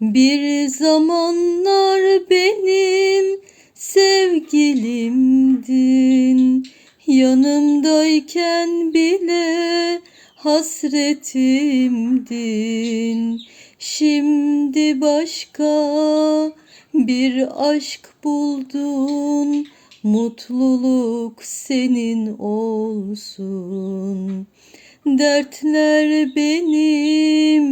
Bir zamanlar benim sevgilimdin. Yanımdayken bile hasretimdin. Şimdi başka bir aşk buldun. Mutluluk senin olsun Dertler benim,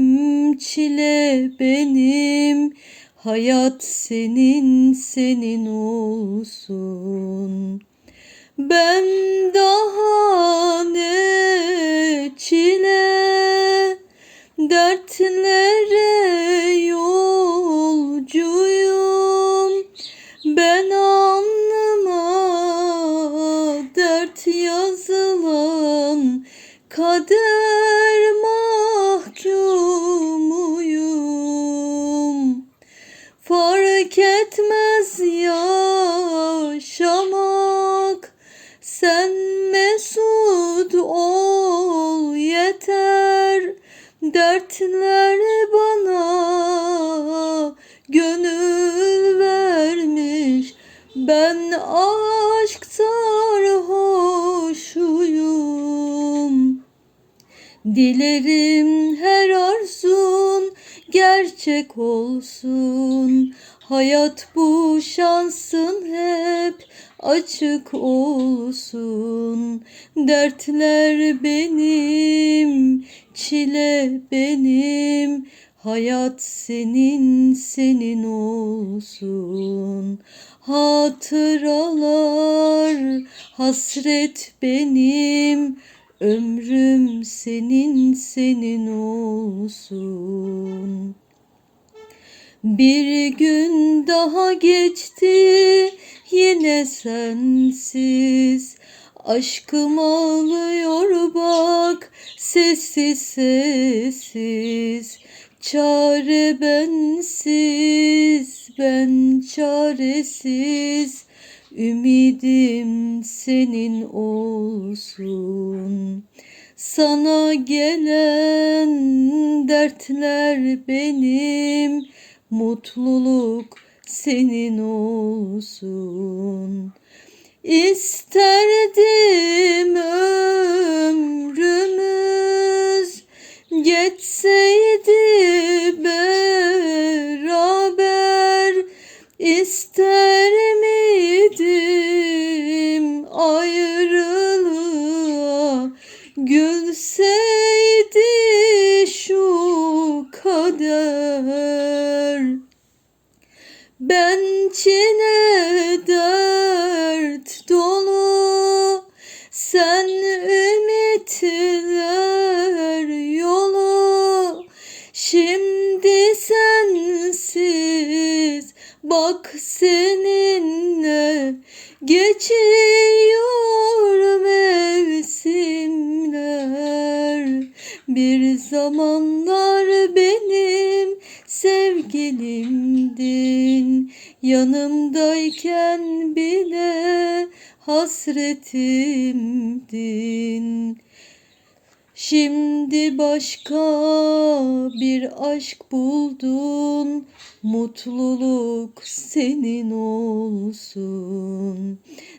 çile benim, hayat senin, senin olsun. Ben daha ne çile, dertlere yolcuyum. Ben alnıma dert yazılan Kader mahkumuyum. Fark etmez yaşamak. Sen mesut ol yeter. Dertler Dilerim her arzun gerçek olsun. Hayat bu şansın hep açık olsun. Dertler benim, çile benim. Hayat senin, senin olsun. Hatıralar, hasret benim Ömrüm senin senin olsun. Bir gün daha geçti yine sensiz. Aşkım ağlıyor bak sessiz sessiz. Çare bensiz, ben çaresiz. Ümidim senin olsun. Sana gelen dertler benim, mutluluk senin olsun. İsterdim ömrümüz geçseydi beraber ister gülseydi şu kader ben çile dert dolu sen ümitler yolu. Şimdi sensiz bak seninle geçiyor mevsimler bir zamanlar benim sevgilimdin. Yanımdayken bile hasretimdin. Şimdi başka bir aşk buldun. Mutluluk senin olsun.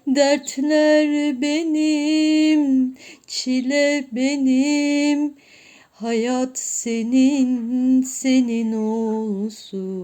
Dertler benim, çile benim Hayat senin, senin olsun